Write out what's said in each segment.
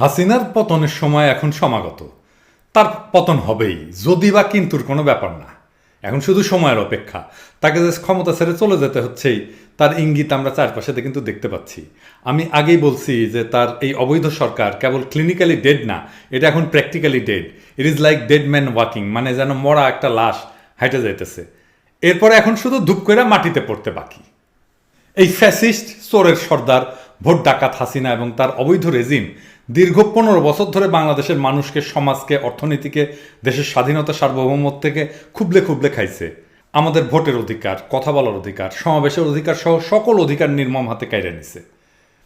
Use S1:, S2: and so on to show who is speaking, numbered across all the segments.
S1: হাসিনার পতনের সময় এখন সমাগত। তার পতন হবেই, যদি বা কিন্তুর কোনো ব্যাপার না। এখন শুধু সময়ের অপেক্ষা। তাকে যে ক্ষমতা ছেড়ে চলে যেতে হচ্ছেই, তার ইঙ্গিত আমরা চারপাশে কিন্তু দেখতে পাচ্ছি। আমি আগেই বলছি যে তার এই অবৈধ সরকার কেবল ক্লিনিক্যালি ডেড না, এটা এখন practically dead it is like dead man walking মানে যেন মরা একটা লাশ হাইটে যাইতেছে। এরপরে এখন শুধু ধূপ করে মাটিতে পড়তে বাকি। এই ফ্যাসিস্ট চোরের সর্দার, ভোট ডাকাত হাসিনা এবং তার অবৈধ রেজিম দীর্ঘ পনেরো বছর ধরে বাংলাদেশের মানুষকে, সমাজকে, অর্থনীতিকে, দেশের স্বাধীনতা সার্বভৌমত্ব থেকে খুবলে খুবলে খাইছে। আমাদের ভোটের অধিকার, কথা বলার অধিকার, সমাবেশের অধিকার সহ সকল অধিকার নির্মম হাতে কাইরে নিছে।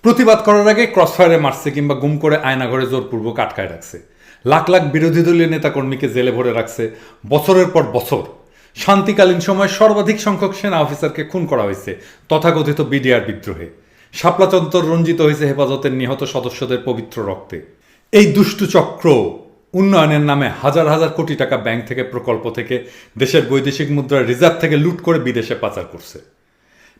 S1: প্রতিবাদ করার আগে ক্রসফায়ারে মারছে কিংবা গুম করে আয়নাঘরে জোরপূর্বক আটকায় রাখছে। লাখ লাখ বিরোধী দলীয় নেতাকর্মীকে জেলে ভরে রাখছে বছরের পর বছর। শান্তিকালীন সময় সর্বাধিক সংখ্যক সেনা অফিসারকে খুন করা হয়েছে তথাকথিত বিডিআর বিদ্রোহে। শাপলাচন্তর রঞ্জিত হয়েছে হেফাজতের নিহত সদস্যদের পবিত্র রক্তে। এই দুষ্টু চক্র উন্নয়নের নামে হাজার হাজার কোটি টাকা ব্যাংক থেকে, প্রকল্প থেকে, দেশের বৈদেশিক মুদ্রার রিজার্ভ থেকে লুট করে বিদেশে পাচার করছে।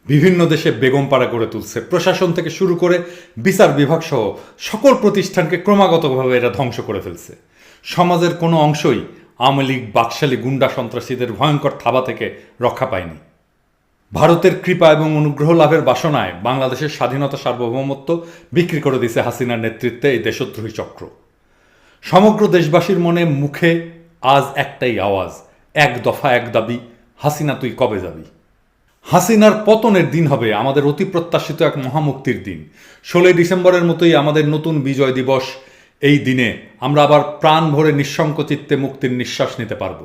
S1: বিভিন্ন দেশে বেগম পাড়া গড়ে তুলছে। প্রশাসন থেকে শুরু করে বিচার বিভাগ সহ সকল প্রতিষ্ঠানকে ক্রমাগতভাবে এরা ধ্বংস করে ফেলছে। সমাজের কোনো অংশই আওয়ামী লীগ, বাকশালী, গুন্ডা সন্ত্রাসীদের ভয়ঙ্কর থাবা থেকে রক্ষা পায়নি। ভারতের কৃপা এবং অনুগ্রহ লাভের বাসনায় বাংলাদেশের স্বাধীনতা সার্বভৌমত্ব বিক্রি করে দিছে হাসিনার নেতৃত্বে এই দেশদ্রোহী চক্র। সমগ্র দেশবাসীর মনে মুখে আজ একটাই আওয়াজ, এক দফা এক দাবি, হাসিনা তুই কবে যাবি? হাসিনার পতনের দিন হবে আমাদের অতি প্রত্যাশিত এক মহামুক্তির দিন। ষোলোই ডিসেম্বরের মতোই আমাদের নতুন বিজয় দিবস এই দিনে আমরা আবার প্রাণ ভরে নিঃশঙ্ক চিত্তে মুক্তির নিঃশ্বাস নিতে পারব।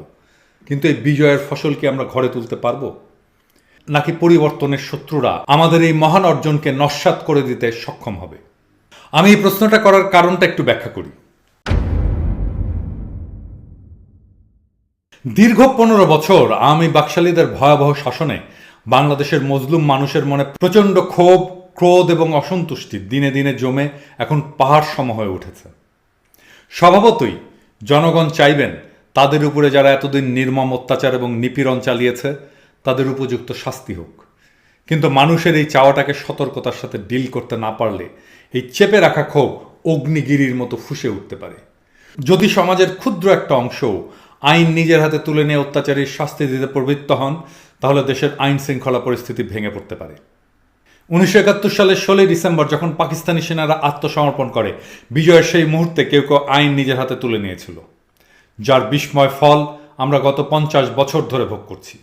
S1: কিন্তু এই বিজয়ের ফসল কি আমরা ঘরে তুলতে পারব? নাকি পরিবর্তনের শত্রুরা আমাদের এই মহান অর্জনকে নস্বাত করে দিতে সক্ষম হবে? আমি এই প্রশ্নটা করার কারণটা একটু ব্যাখ্যা করি। দীর্ঘ পনেরো বছর আমি বাকশালীদের ভয়াবহ শাসনে বাংলাদেশের মজলুম মানুষের মনে প্রচণ্ড ক্ষোভ, ক্রোধ এবং অসন্তুষ্টি দিনে দিনে জমে এখন পাহাড় সম হয়ে উঠেছে। স্বভাবতই জনগণ চাইবেন তাদের উপরে যারা এতদিন নির্মম অত্যাচার এবং নিপীড়ন চালিয়েছে তাদের উপযুক্ত শাস্তি হোক। কিন্তু মানুষের এই চাওয়াটাকে সতর্কতার সাথে ডিল করতে না পারলে এই চেপে রাখা ক্ষোভ অগ্নিগিরির মতো ফুসে উঠতে পারে। যদি সমাজের ক্ষুদ্র একটা অংশ আইন নিজের হাতে তুলে নিয়ে অত্যাচারীর শাস্তি দিতে প্রবৃত্ত হন, তাহলে দেশের আইন শৃঙ্খলা পরিস্থিতি ভেঙে পড়তে পারে। উনিশশো একাত্তর সালের ষোলোই ডিসেম্বর যখন পাকিস্তানি সেনারা আত্মসমর্পণ করে, বিজয়ের সেই মুহূর্তে কেউ কেউ আইন নিজের হাতে তুলে নিয়েছিল। যার বিস্ময় ফল আমরা গত পঞ্চাশ বছর ধরে ভোগ করছি।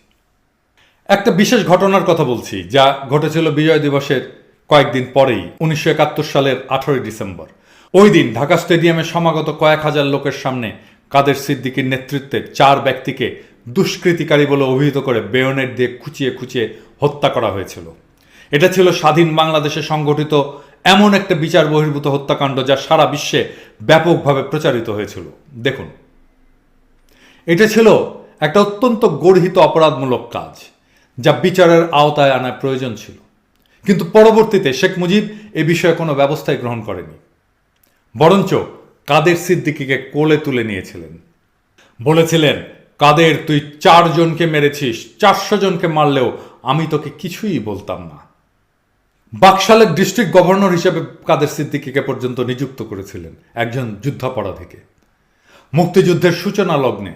S1: একটা বিশেষ ঘটনার কথা বলছি, যা ঘটেছিল বিজয় দিবসের কয়েকদিন পরেই, উনিশশো একাত্তর সালের আঠারোই ডিসেম্বর। ওই দিন ঢাকা স্টেডিয়ামে সমাগত কয়েক হাজার লোকের সামনে কাদের সিদ্দিকীর নেতৃত্বে চার ব্যক্তিকে দুষ্কৃতিকারী বলে অভিহিত করে বেয়নেট দিয়ে খুঁচিয়ে খুঁচিয়ে হত্যা করা হয়েছিল। এটা ছিল স্বাধীন বাংলাদেশে সংগঠিত এমন একটা বিচার বহির্ভূত হত্যাকাণ্ড যা সারা বিশ্বে ব্যাপকভাবে প্রচারিত হয়েছিল। দেখুন, এটা ছিল একটা অত্যন্ত গর্হিত অপরাধমূলক কাজ। যা বিচারের আওতায় আনার প্রয়োজন ছিল। কিন্তু পরবর্তীতে শেখ মুজিব এ বিষয়ে কোনো ব্যবস্থাই গ্রহণ করেনি। বরঞ্চ কাদের সিদ্দিকিকে কোলে তুলে নিয়েছিলেন। বলেছিলেন, কাদের, তুই চারজনকে মেরেছিস, চারশো জনকে মারলেও আমি তোকে কিছুই বলতাম না। বাকশালের ডিস্ট্রিক্ট গভর্নর হিসেবে কাদের সিদ্দিকিকে পর্যন্ত নিযুক্ত করেছিলেন একজন যুদ্ধাপরাধীকে। মুক্তিযুদ্ধের সূচনা লগ্নে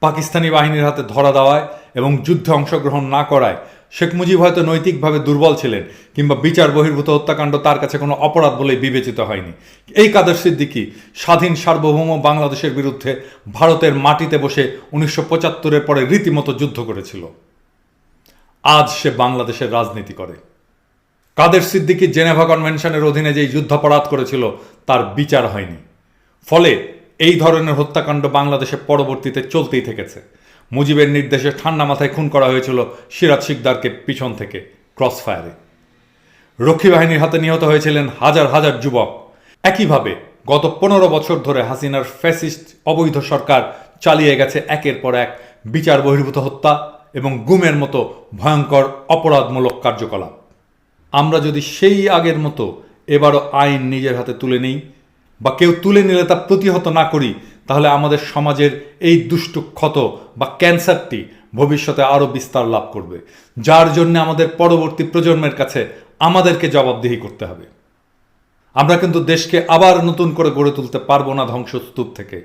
S1: পাকিস্তানি বাহিনীর হাতে ধরা দেওয়ায় এবং যুদ্ধে অংশগ্রহণ না করায় শেখ মুজিব হয়তো নৈতিকভাবে দুর্বল ছিলেন কিংবা বিচার বহির্ভূত হত্যাকাণ্ড তার কাছে কোনো অপরাধ বলেই বিবেচিত হয়নি। এই কাদের সিদ্দিকি স্বাধীন সার্বভৌম বাংলাদেশের বিরুদ্ধে ভারতের মাটিতে বসে উনিশশো পঁচাত্তরের পরে রীতিমতো যুদ্ধ করেছিল। আজ সে বাংলাদেশের রাজনীতি করে। কাদের সিদ্দিকি জেনেভা কনভেনশনের অধীনে যেই যুদ্ধাপরাধ করেছিল, তার বিচার হয়নি। ফলে এই ধরনের হত্যাকাণ্ড বাংলাদেশে পরবর্তীতে চলতেই থেকেছে। মুজিবের নির্দেশে ঠান্ডা মাথায় খুন করা হয়েছিল সিরাজ শিকদারকে পিছন থেকে ক্রস ফায়ারে রক্ষী বাহিনীর হাতে নিহত হয়েছিলেন হাজার হাজার যুবক। একইভাবে গত পনেরো বছর ধরে হাসিনার ফ্যাসিস্ট অবৈধ সরকার চালিয়ে গেছে একের পর এক বিচার বহির্ভূত হত্যা এবং গুমের মতো ভয়ঙ্কর অপরাধমূলক কার্যকলাপ। আমরা যদি সেই আগের মতো এবারও আইন নিজের হাতে তুলে নেই বা কেউ তুলে নিলে তা প্রতিহত না করি, তাহলে আমাদের সমাজের এই দুষ্টু ক্ষত বা ক্যান্সারটি ভবিষ্যতে আরও বিস্তার লাভ করবে। যার জন্য আমাদের পরবর্তী প্রজন্মের কাছে আমাদেরকে জবাবদিহি করতে হবে। আমরা কিন্তু দেশকে আবার নতুন করে গড়ে তুলতে পারব না ধ্বংসস্তূপ থেকে।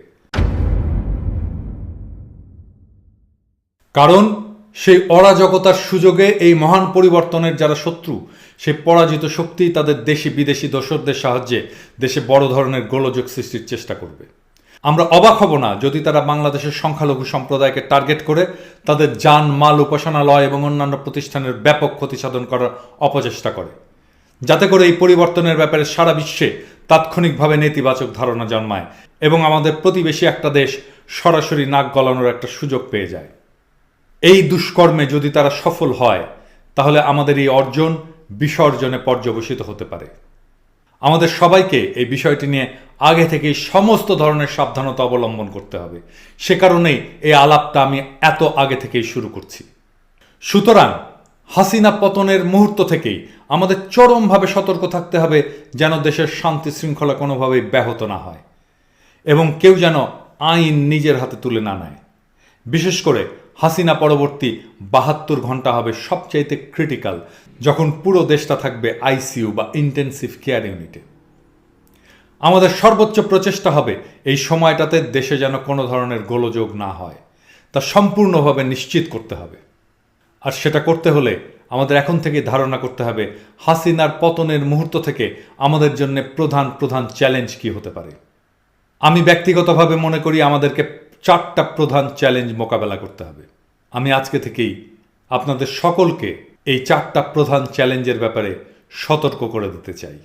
S1: কারণ সেই অরাজকতার সুযোগে এই মহান পরিবর্তনের যারা শত্রু সেই পরাজিত শক্তি তাদের দেশি বিদেশি দোসরদের সাহায্যে দেশে বড় ধরনের গোলযোগ সৃষ্টির চেষ্টা করবে। আমরা অবাক হব না যদি তারা বাংলাদেশের সংখ্যালঘু সম্প্রদায়কে টার্গেট করে তাদের যান, মাল, উপাসনালয় এবং অন্যান্য প্রতিষ্ঠানের ব্যাপক ক্ষতি সাধন করার অপচেষ্টা করে। যাতে করে এই পরিবর্তনের ব্যাপারে সারা বিশ্বে তাৎক্ষণিকভাবে নেতিবাচক ধারণা জন্মায় এবং আমাদের প্রতিবেশী একটা দেশ সরাসরি নাক গলানোর একটা সুযোগ পেয়ে যায়। এই দুষ্কর্মে যদি তারা সফল হয়, তাহলে আমাদের এই অর্জন বিসর্জনে পর্যবসিত হতে পারে। আমাদের সবাইকে এই বিষয়টি নিয়ে আগে থেকেই সমস্ত ধরনের সাবধানতা অবলম্বন করতে হবে। সে কারণেই এই আলাপটা আমি এত আগে থেকেই শুরু করছি। সুতরাং হাসিনা পতনের মুহূর্ত থেকেই আমাদের চরমভাবে সতর্ক থাকতে হবে যেন দেশের শান্তি শৃঙ্খলা কোনোভাবেই ব্যাহত না হয় এবং কেউ যেন আইন নিজের হাতে তুলে না নেয়। বিশেষ করে হাসিনা পরবর্তী বাহাত্তর ঘণ্টা হবে সবচাইতে ক্রিটিক্যাল যখন পুরো দেশটা থাকবে আইসিইউ বা ইন্টেন্সিভ কেয়ার ইউনিটে আমাদের সর্বোচ্চ প্রচেষ্টা হবে এই সময়টাতে দেশে যেন কোনো ধরনের গোলযোগ না হয়। তা সম্পূর্ণভাবে নিশ্চিত করতে হবে। আর সেটা করতে হলে আমাদের এখন থেকে ধারণা করতে হবে, হাসিনার পতনের মুহূর্ত থেকে আমাদের জন্য প্রধান প্রধান চ্যালেঞ্জ কি হতে পারে। আমি ব্যক্তিগতভাবে মনে করি আমাদেরকে চারটা প্রধান চ্যালেঞ্জ মোকাবেলা করতে হবে। আমি আজকে থেকেই আপনাদের সকলকে এই চারটা প্রধান চ্যালেঞ্জের ব্যাপারে সতর্ক করে দিতে চাই।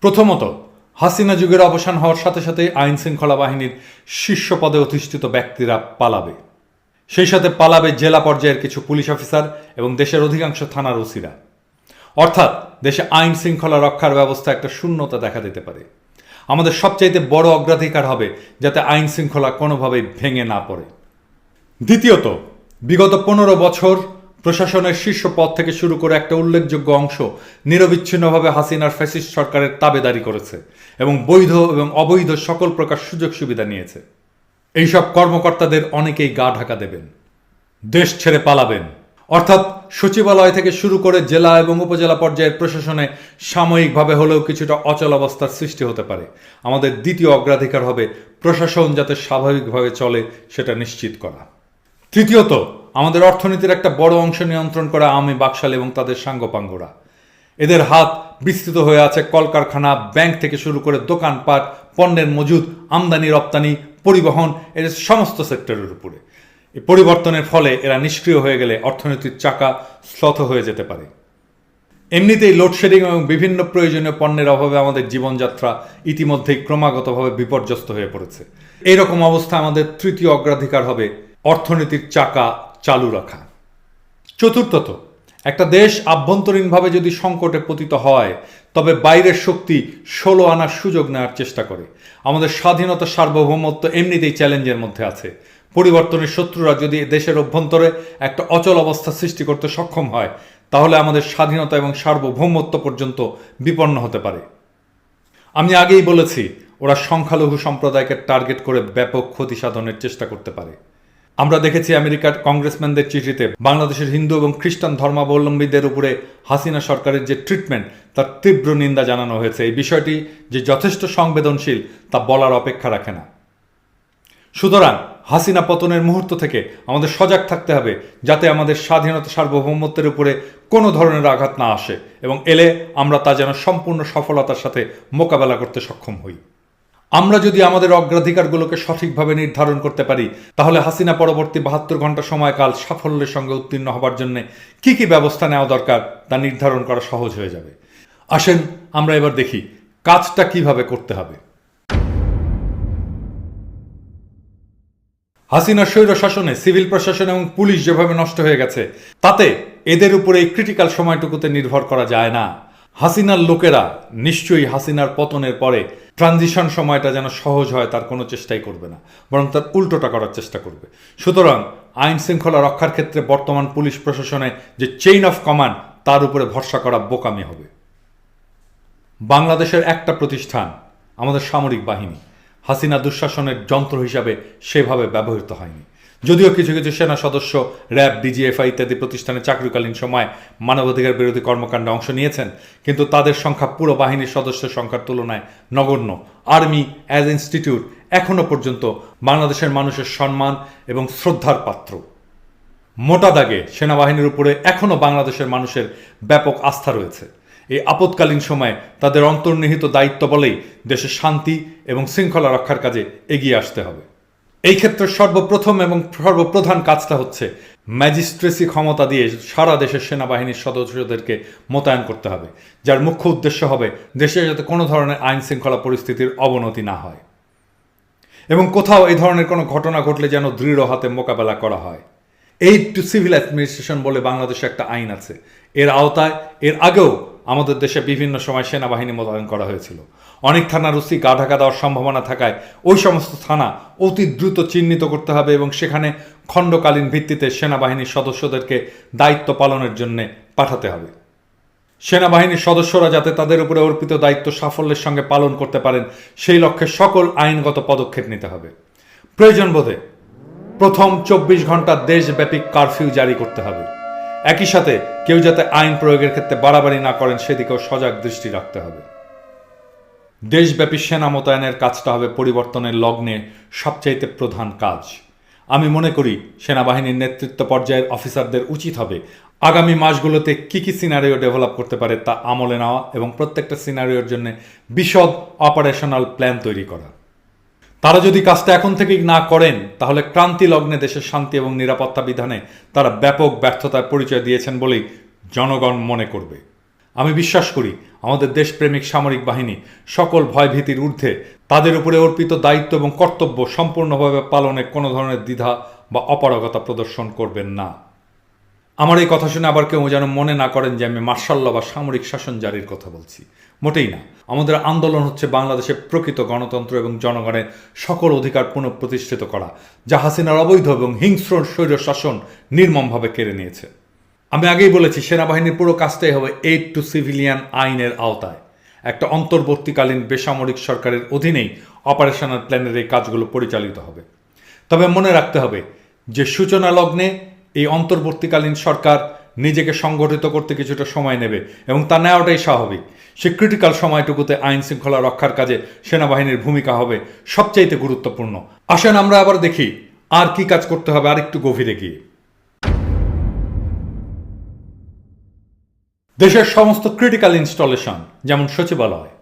S1: প্রথমত, হাসিনা যুগের অবসান হওয়ার সাথে সাথে আইন শৃঙ্খলা বাহিনীর শীর্ষ পদে অধিষ্ঠিত ব্যক্তিরা পালাবে। সেই সাথে পালাবে জেলা পর্যায়ের কিছু পুলিশ অফিসার এবং দেশের অধিকাংশ থানার ওসিরা। অর্থাৎ, দেশে আইন শৃঙ্খলা রক্ষার ব্যবস্থা একটা শূন্যতা দেখা দিতে পারে। আমাদের সবচাইতে বড় অগ্রাধিকার হবে যাতে আইন শৃঙ্খলা কোনোভাবেই ভেঙে না পড়ে। দ্বিতীয়ত, বিগত পনেরো বছর প্রশাসনের শীর্ষ পদ থেকে শুরু করে একটা উল্লেখযোগ্য অংশ নিরবিচ্ছিন্নভাবে হাসিনার ফ্যাসিস্ট সরকারের তাবেদারি করেছে এবং বৈধ এবং অবৈধ সকল প্রকার সুযোগ সুবিধা নিয়েছে। এইসব কর্মকর্তাদের অনেকেই গা ঢাকা দেবেন, দেশ ছেড়ে পালাবেন। অর্থাৎ সচিবালয় থেকে শুরু করে জেলা এবং উপজেলা পর্যায়ের প্রশাসনে সাময়িকভাবে হলেও কিছুটা অচল অবস্থার সৃষ্টি হতে পারে। আমাদের দ্বিতীয় অগ্রাধিকার হবে প্রশাসন যাতে স্বাভাবিকভাবে চলে সেটা নিশ্চিত করা। তৃতীয়ত, আমাদের অর্থনীতির একটা বড় অংশ নিয়ন্ত্রণ করা আওয়ামী বাকশাল এবং তাদের সাঙ্গপাঙ্গরা। এদের হাত বিস্তৃত হয়ে আছে কলকারখানা, ব্যাংক থেকে শুরু করে দোকানপাট, পণ্যের মজুদ, আমদানি, রপ্তানি, পরিবহন এর সমস্ত সেক্টরের উপরে। এই পরিবর্তনের ফলে এরা নিষ্ক্রিয় হয়ে গেলে অর্থনীতির চাকা শ্লথ হয়ে যেতে পারে। এমনিতেই লোডশেডিং এবং বিভিন্ন প্রয়োজনীয় পণ্যের অভাবে আমাদের জীবনযাত্রা ইতিমধ্যেই ক্রমাগতভাবে বিপর্যস্ত হয়ে পড়েছে। এইরকম অবস্থা আমাদের তৃতীয় অগ্রাধিকার হবে অর্থনীতির চাকা চালু রাখা। চতুর্থত, একটা দেশ আভ্যন্তরীণভাবে যদি সংকটে পতিত হয়, তবে বাইরের শক্তি ষোলো আনার সুযোগ নেওয়ার চেষ্টা করে। আমাদের স্বাধীনতা সার্বভৌমত্ব এমনিতেই চ্যালেঞ্জের মধ্যে আছে। পরিবর্তনের শত্রুরা যদি দেশের অভ্যন্তরে একটা অচল অবস্থা সৃষ্টি করতে সক্ষম হয়, তাহলে আমাদের স্বাধীনতা এবং সার্বভৌমত্ব পর্যন্ত বিপন্ন হতে পারে। আমি আগেই বলেছি, ওরা সংখ্যালঘু সম্প্রদায়কে টার্গেট করে ব্যাপক ক্ষতি সাধনের চেষ্টা করতে পারে। আমরা দেখেছি আমেরিকার কংগ্রেসম্যানদের চিঠিতে, বাংলাদেশের হিন্দু এবং খ্রিস্টান ধর্মাবলম্বীদের উপরে হাসিনা সরকারের যে ট্রিটমেন্ট, তার তীব্র নিন্দা জানানো হয়েছে। এই বিষয়টি যে যথেষ্ট সংবেদনশীল, তা বলার অপেক্ষা রাখে না। সুতরাং হাসিনা পতনের মুহূর্ত থেকে আমাদের সজাগ থাকতে হবে, যাতে আমাদের স্বাধীনতা সার্বভৌমত্বের উপরে কোনো ধরনের আঘাত না আসে এবং এলে আমরা তা যেন সম্পূর্ণ সফলতার সাথে মোকাবেলা করতে সক্ষম হই। আমরা যদি আমাদের অগ্রাধিকারগুলোকে সঠিকভাবে নির্ধারণ করতে পারি, তাহলে হাসিনা পরবর্তী বাহাত্তর ঘণ্টা সময়কাল সাফল্যের সঙ্গে উত্তীর্ণ হবার জন্য কি কি ব্যবস্থা নেওয়া দরকার তা নির্ধারণ করা সহজ হয়ে যাবে। আসেন আমরা এবার দেখি কাজটা কীভাবে করতে হবে। হাসিনার স্বৈর শাসনে, সিভিল প্রশাসন এবং পুলিশ যেভাবে নষ্ট হয়ে গেছে, তাতে এদের উপরে এই ক্রিটিক্যাল সময়টুকুতে নির্ভর করা যায় না। হাসিনার লোকেরা নিশ্চয়ই হাসিনার পতনের পরে ট্রানজিশন সময়টা যেন সহজ হয়, তার কোনো চেষ্টাই করবে না। বরং তার উল্টোটা করার চেষ্টা করবে। সুতরাং আইন শৃঙ্খলা রক্ষার ক্ষেত্রে বর্তমান পুলিশ প্রশাসনে যে চেইন অফ কমান্ড তার উপরে ভরসা করা বোকামি হবে। বাংলাদেশের একটা প্রতিষ্ঠান, আমাদের সামরিক বাহিনী, হাসিনা দুঃশাসনের যন্ত্র হিসাবে সেভাবে ব্যবহৃত হয়নি। যদিও কিছু কিছু সেনা সদস্য, র্যাব, ডিজিএফআই ইত্যাদি প্রতিষ্ঠানে চাকরিকালীন সময় মানবাধিকার বিরোধী কর্মকাণ্ডে অংশ নিয়েছেন, কিন্তু তাদের সংখ্যা পুরো বাহিনীর সদস্যের সংখ্যার তুলনায় নগণ্য। আর্মি অ্যাজ ইনস্টিটিউট এখনও পর্যন্ত বাংলাদেশের মানুষের সম্মান এবং শ্রদ্ধার পাত্র। মোটা দাগে সেনাবাহিনীর উপরে এখনও বাংলাদেশের মানুষের ব্যাপক আস্থা রয়েছে। এই আপৎকালীন সময়ে তাদের অন্তর্নিহিত দায়িত্ব বলেই দেশের শান্তি এবং শৃঙ্খলা রক্ষার কাজে এগিয়ে আসতে হবে। এই ক্ষেত্রে সর্বপ্রথম এবং সর্বপ্রধান কাজটা হচ্ছে ম্যাজিস্ট্রেসি ক্ষমতা দিয়ে সারা দেশের সেনাবাহিনীর সদস্যদেরকে মোতায়েন করতে হবে, যার মুখ্য উদ্দেশ্য হবে দেশে যাতে কোনো ধরনের আইন শৃঙ্খলা পরিস্থিতির অবনতি না হয়। এবং কোথাও এই ধরনের কোনো ঘটনা ঘটলে যেন দৃঢ় হাতে মোকাবেলা করা হয়। এইড টু সিভিল অ্যাডমিনিস্ট্রেশন বলে বাংলাদেশে একটা আইন আছে। এর আওতায়, এর আগেও আমাদের দেশে বিভিন্ন সময় সেনাবাহিনী মোতায়েন করা হয়েছিল। অনেক থানার ওসি গা ঢাকা দেওয়ার সম্ভাবনা থাকায় ওই সমস্ত থানা অতি দ্রুত চিহ্নিত করতে হবে এবং সেখানে খণ্ডকালীন ভিত্তিতে সেনাবাহিনীর সদস্যদেরকে দায়িত্ব পালনের জন্য পাঠাতে হবে। সেনাবাহিনীর সদস্যরা যাতে তাদের উপরে অর্পিত দায়িত্ব সাফল্যের সঙ্গে পালন করতে পারেন, সেই লক্ষ্যে সকল আইনগত পদক্ষেপ নিতে হবে। প্রয়োজন বোধে প্রথম চব্বিশ ঘণ্টা দেশব্যাপী কারফিউ জারি করতে হবে। একই সাথে কেউ যাতে আইন প্রয়োগের ক্ষেত্রে বাড়াবাড়ি না করেন, সেদিকেও সজাগ দৃষ্টি রাখতে হবে। দেশব্যাপী সেনা মোতায়েনের কাজটা হবে পরিবর্তনের লগ্নে সবচাইতে প্রধান কাজ। আমি মনে করি, সেনাবাহিনীর নেতৃত্ব পর্যায়ের অফিসারদের উচিত হবে আগামী মাসগুলোতে কি কি সিনারিও ডেভেলপ করতে পারে তা আমলে নেওয়া এবং প্রত্যেকটা সিনারিওর জন্য বিশদ অপারেশনাল প্ল্যান তৈরি করা। তারা যদি কাজটা এখন থেকেই না করেন, তাহলে ক্রান্তি লগ্নে দেশের শান্তি এবং নিরাপত্তা বিধানে তারা ব্যাপক ব্যর্থতার পরিচয় দিয়েছেন বলেই জনগণ মনে করবে। আমি বিশ্বাস করি, আমাদের দেশপ্রেমিক সামরিক বাহিনী সকল ভয়ভীতির ঊর্ধ্বে তাদের উপরে অর্পিত দায়িত্ব এবং কর্তব্য সম্পূর্ণভাবে পালনে কোনো ধরনের দ্বিধা বা অপারগতা প্রদর্শন করবেন না। আমার এই কথা শুনে আবার কেউ যেন মনে না করেন যে আমি মার্শাল্লা বা সামরিক শাসন জারির কথা বলছি। মোটেই না। আমাদের আন্দোলন হচ্ছে বাংলাদেশের প্রকৃত গণতন্ত্র এবং জনগণের সকল অধিকার পুনঃপ্রতিষ্ঠিত করা, যা হাসিনার অবৈধ এবং হিংস্র স্বৈর শাসন নির্মমভাবে কেড়ে নিয়েছে। আমি আগেই বলেছি, সেনাবাহিনীর পুরো কাজটাই হবে এইড টু সিভিলিয়ান আইনের আওতায়। একটা অন্তর্বর্তীকালীন বেসামরিক সরকারের অধীনেই অপারেশনাল প্ল্যানের এই কাজগুলো পরিচালিত হবে। তবে মনে রাখতে হবে যে সূচনা লগ্নে এই অন্তর্বর্তীকালীন সরকার নিজেকে সংগঠিত করতে কিছুটা সময় নেবে এবং তা নেওয়াটাই স্বাভাবিক। সে ক্রিটিক্যাল সময়টুকুতে আইন শৃঙ্খলা রক্ষার কাজে সেনাবাহিনীর ভূমিকা হবে সবচাইতে গুরুত্বপূর্ণ। আসেন আমরা আবার দেখি আর কি কাজ করতে হবে আর একটু গভীরে গিয়ে। দেশের সমস্ত ক্রিটিক্যাল ইনস্টলেশন যেমন সচিবালয়,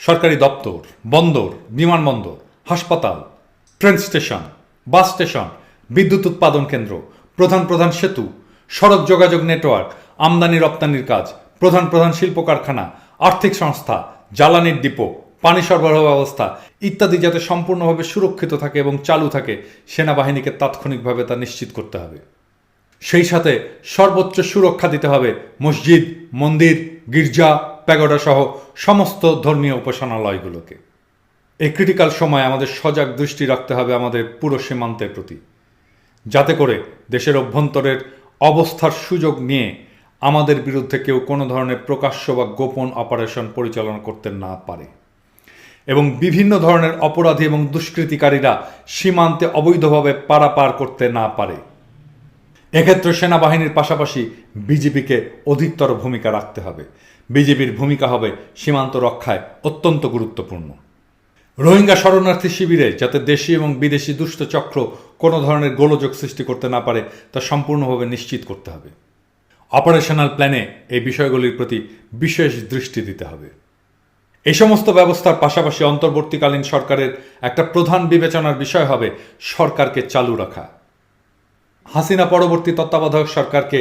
S1: সরকারি দপ্তর, বন্দর, বিমানবন্দর, হাসপাতাল ট্রেন স্টেশন বাস স্টেশন বিদ্যুৎ উৎপাদন কেন্দ্র, প্রধান প্রধান সেতু, সড়ক যোগাযোগ নেটওয়ার্ক আমদানি রপ্তানির কাজ, প্রধান প্রধান শিল্প কারখানা আর্থিক সংস্থা, জ্বালানির ডিপো, পানি সরবরাহ ব্যবস্থা ইত্যাদি যাতে সম্পূর্ণভাবে সুরক্ষিত থাকে এবং চালু থাকে, সেনাবাহিনীকে তাৎক্ষণিকভাবে তা নিশ্চিত করতে হবে। সেই সাথে সর্বোচ্চ সুরক্ষা দিতে হবে মসজিদ, মন্দির, গির্জা, প্যাগোডা সহ সমস্ত ধর্মীয় উপাসনালয়গুলোকে। এই ক্রিটিক্যাল সময় আমাদের সজাগ দৃষ্টি রাখতে হবে আমাদের পুরো সীমান্তের প্রতি। যাতে করে দেশের অভ্যন্তরের অবস্থার সুযোগ নিয়ে আমাদের বিরুদ্ধে কেউ কোনো ধরনের প্রকাশ্য বা গোপন অপারেশন পরিচালনা করতে না পারে। এবং বিভিন্ন ধরনের অপরাধী এবং দুষ্কৃতিকারীরা সীমান্তে অবৈধভাবে পারাপার করতে না পারে। এক্ষেত্রে সেনাবাহিনীর পাশাপাশি বিজেপিকে অধিকতর ভূমিকা রাখতে হবে। বিজেপির ভূমিকা হবে সীমান্ত রক্ষায় অত্যন্ত গুরুত্বপূর্ণ। রোহিঙ্গা শরণার্থী শিবিরে যাতে দেশি এবং বিদেশি দুষ্ট চক্র কোনো ধরনের গোলযোগ সৃষ্টি করতে না পারে, তা সম্পূর্ণভাবে নিশ্চিত করতে হবে। অপারেশনাল প্ল্যানে এই বিষয়গুলির প্রতি বিশেষ দৃষ্টি দিতে হবে। এই সমস্ত ব্যবস্থার পাশাপাশি অন্তর্বর্তীকালীন সরকারের একটা প্রধান বিবেচনার বিষয় হবে সরকারকে চালু রাখা। হাসিনা পরবর্তী তত্ত্বাবধায়ক সরকারকে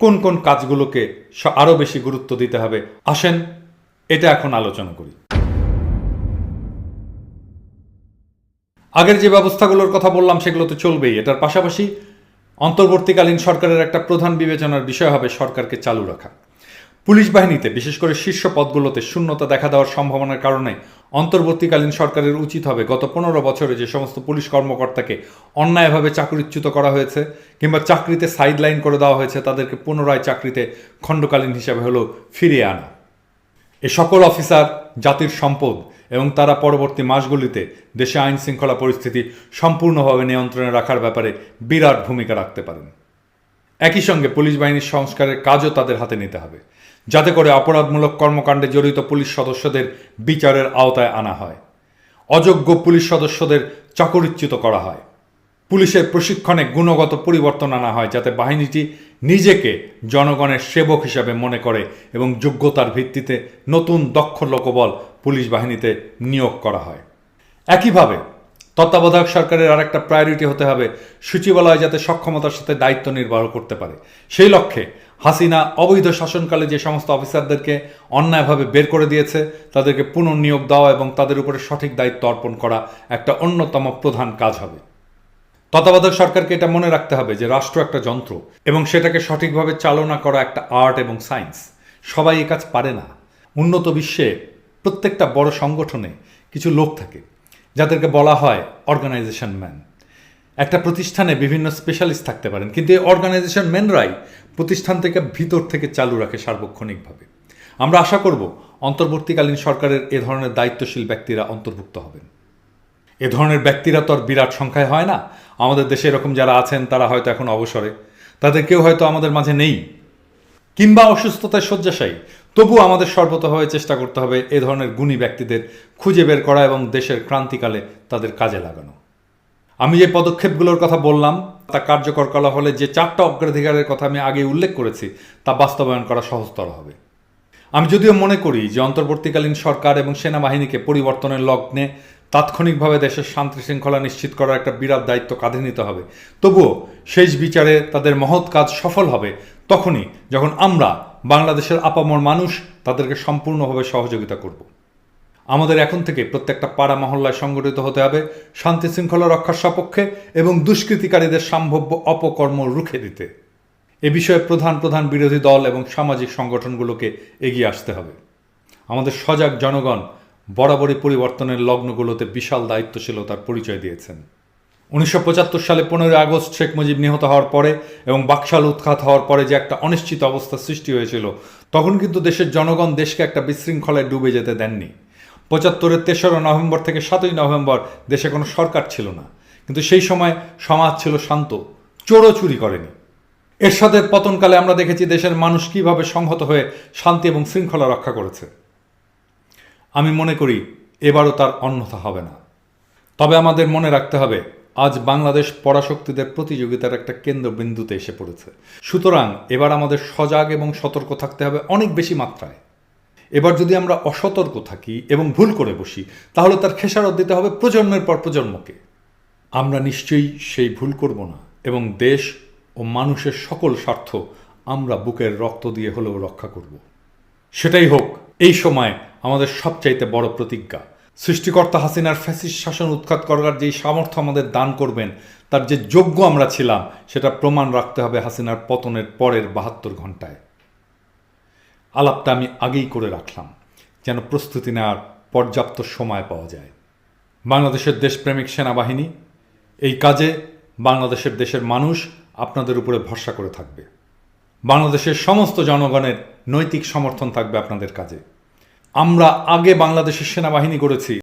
S1: কোন কোন কাজগুলোকে আরও বেশি গুরুত্ব দিতে হবে, আসেন, এটা এখন আলোচনা করি। আগের যে ব্যবস্থাগুলোর কথা বললাম সেগুলো তো চলবেই, এটার পাশাপাশি অন্তর্বর্তীকালীন সরকারের একটা প্রধান বিবেচনার বিষয় হবে সরকারকে চালু রাখা। পুলিশ বাহিনীতে বিশেষ করে শীর্ষ পদগুলোতে শূন্যতা দেখা দেওয়ার সম্ভাবনার কারণে অন্তর্বর্তীকালীন সরকারের উচিত হবে গত পনেরো বছরে যে সমস্ত পুলিশ কর্মকর্তাকে অন্যায়ভাবে চাকরিচ্যুত করা হয়েছে কিংবা চাকরিতে সাইডলাইন করে দেওয়া হয়েছে, তাদেরকে পুনরায় চাকরিতে খণ্ডকালীন হিসাবে হলেও ফিরিয়ে আনা। এ সকল অফিসার জাতির সম্পদ এবং তারা পরবর্তী মাসগুলিতে দেশে আইন শৃঙ্খলা পরিস্থিতি সম্পূর্ণভাবে নিয়ন্ত্রণে রাখার ব্যাপারে বিরাট ভূমিকা রাখতে পারেন। একই সঙ্গে পুলিশ বাহিনীর সংস্কারের কাজও তাদের হাতে নিতে হবে, যাতে করে অপরাধমূলক কর্মকাণ্ডে জড়িত পুলিশ সদস্যদের বিচারের আওতায় আনা হয়। অযোগ্য পুলিশ সদস্যদের চাকরিচ্যুত করা হয়। পুলিশের প্রশিক্ষণে গুণগত পরিবর্তন আনা হয়, যাতে বাহিনীটি নিজেকে জনগণের সেবক হিসাবে মনে করে এবং যোগ্যতার ভিত্তিতে নতুন দক্ষ লোকবল পুলিশ বাহিনীতে নিয়োগ করা হয়। একইভাবে তত্ত্বাবধায়ক সরকারের আরেকটা প্রায়োরিটি হতে হবে সচিবালয় যাতে সক্ষমতার সাথে দায়িত্ব নির্বাহ করতে পারে। সেই লক্ষ্যে হাসিনা অবৈধ শাসনকালে যে সমস্ত অফিসারদেরকে অন্যায়ভাবে বের করে দিয়েছে, তাদেরকে পুনর্নিয়োগ দেওয়া এবং তাদের উপরে সঠিক দায়িত্ব অর্পণ করা একটা অন্যতম প্রধান কাজ হবে। তত্ত্বাবধায়ক সরকারকে এটা মনে রাখতে হবে যে রাষ্ট্র একটা যন্ত্র এবং সেটাকে সঠিকভাবে চালনা করা একটা আর্ট এবং সায়েন্স। সবাই এ কাজ পারে না। উন্নত বিশ্বে প্রত্যেকটা বড় সংগঠনে কিছু লোক থাকে, যাদেরকে বলা হয় অর্গানাইজেশন ম্যান একটা প্রতিষ্ঠানে বিভিন্ন স্পেশালিস্ট থাকতে পারেন, কিন্তু এই অর্গানাইজেশন ম্যানরাই প্রতিষ্ঠান থেকে ভিতর থেকে চালু রাখে সার্বক্ষণিকভাবে। আমরা আশা করব, অন্তর্বর্তীকালীন সরকারের এ ধরনের দায়িত্বশীল ব্যক্তিরা অন্তর্ভুক্ত হবেন। এ ধরনের ব্যক্তিরা তো আর বিরাট সংখ্যায় হয় না। আমাদের দেশে এরকম যারা আছেন, তারা হয়তো এখন অবসরে। তাদের কেউ হয়তো আমাদের মাঝে নেই। কিংবা অসুস্থতায় শয্যাশায়ী। তবু আমাদের সর্বতভাবে চেষ্টা করতে হবে এ ধরনের গুণী ব্যক্তিদের খুঁজে বের করা এবং দেশের ক্রান্তিকালে তাদের কাজে লাগানো। আমি যে পদক্ষেপগুলোর কথা বললাম, তা কার্যকর করা হলে যে চারটা অগ্রাধিকারের কথা আমি আগে উল্লেখ করেছি, তা বাস্তবায়ন করা সহজতর হবে। আমি যদিও মনে করি যে অন্তর্বর্তীকালীন সরকার এবং সেনাবাহিনীকে পরিবর্তনের লগ্নে তাৎক্ষণিকভাবে দেশের শান্তি শৃঙ্খলা নিশ্চিত করার একটা বিরাট দায়িত্ব কাঁধে নিতে হবে। তবুও শেষ বিচারে তাদের মহৎ কাজ সফল হবে তখনই যখন আমরা, বাংলাদেশের আপামর মানুষ, তাদেরকে সম্পূর্ণভাবে সহযোগিতা করব। আমাদের এখন থেকে প্রত্যেকটা পাড়া মহল্লায় সংগঠিত হতে হবে শান্তি শৃঙ্খলা রক্ষার সপক্ষে এবং দুষ্কৃতিকারীদের সম্ভাব্য অপকর্ম রুখে দিতে। এ বিষয়ে প্রধান প্রধান বিরোধী দল এবং সামাজিক সংগঠনগুলোকে এগিয়ে আসতে হবে। আমাদের সজাগ জনগণ বরাবরই পরিবর্তনের লগ্নগুলোতে বিশাল দায়িত্বশীলতার পরিচয় দিয়েছেন। উনিশশো পঁচাত্তর সালে পনেরোই আগস্ট শেখ মুজিব নিহত হওয়ার পরে এবং বাকশাল উৎখাত হওয়ার পরে যে একটা অনিশ্চিত অবস্থা সৃষ্টি হয়েছিল, তখন কিন্তু দেশের জনগণ দেশকে একটা বিশৃঙ্খলায় ডুবে যেতে দেননি। পঁচাত্তরের তেসরা নভেম্বর থেকে সাতই নভেম্বর দেশে কোনো সরকার ছিল না। কিন্তু সেই সময় সমাজ ছিল শান্ত, চোরও চুরি করেনি। এরশাদের পতনকালে আমরা দেখেছি দেশের মানুষ কীভাবে সংহত হয়ে শান্তি এবং শৃঙ্খলা রক্ষা করেছে। আমি মনে করি, এবারও তার অন্যথা হবে না। তবে আমাদের মনে রাখতে হবে, আজ বাংলাদেশ পরাশক্তিদের প্রতিযোগিতার একটা কেন্দ্রবিন্দুতে এসে পড়েছে। সুতরাং এবার আমাদের সজাগ এবং সতর্ক থাকতে হবে অনেক বেশি মাত্রায়। এবার যদি আমরা অসতর্ক থাকি এবং ভুল করে বসি, তাহলে তার খেসারত দিতে হবে প্রজন্মের পর প্রজন্মকে। আমরা নিশ্চয়ই সেই ভুল করব না এবং দেশ ও মানুষের সকল স্বার্থ আমরা বুকের রক্ত দিয়ে হলেও রক্ষা করব। সেটাই হোক, এই সময় আমাদের সবচাইতে বড় প্রতিজ্ঞা। সৃষ্টিকর্তা হাসিনার ফ্যাসিস্ট শাসন উৎখাত করার যেই সামর্থ্য আমাদের দান করবেন, তার যে যোগ্য আমরা ছিলাম, সেটা প্রমাণ রাখতে হবে হাসিনার পতনের পরের বাহাত্তর ঘন্টায় আলাপটা আমি আগেই করে রাখলাম, যেন প্রস্তুতি নেওয়ার পর্যাপ্ত সময় পাওয়া যায়। বাংলাদেশের দেশপ্রেমিক সেনাবাহিনী, এই কাজে বাংলাদেশের দেশের মানুষ আপনাদের উপরে ভরসা করে থাকবে। বাংলাদেশের সমস্ত জনগণের নৈতিক সমর্থন থাকবে আপনাদের কাজে। আমরা আগে বাংলাদেশের সেনাবাহিনী গড়েছি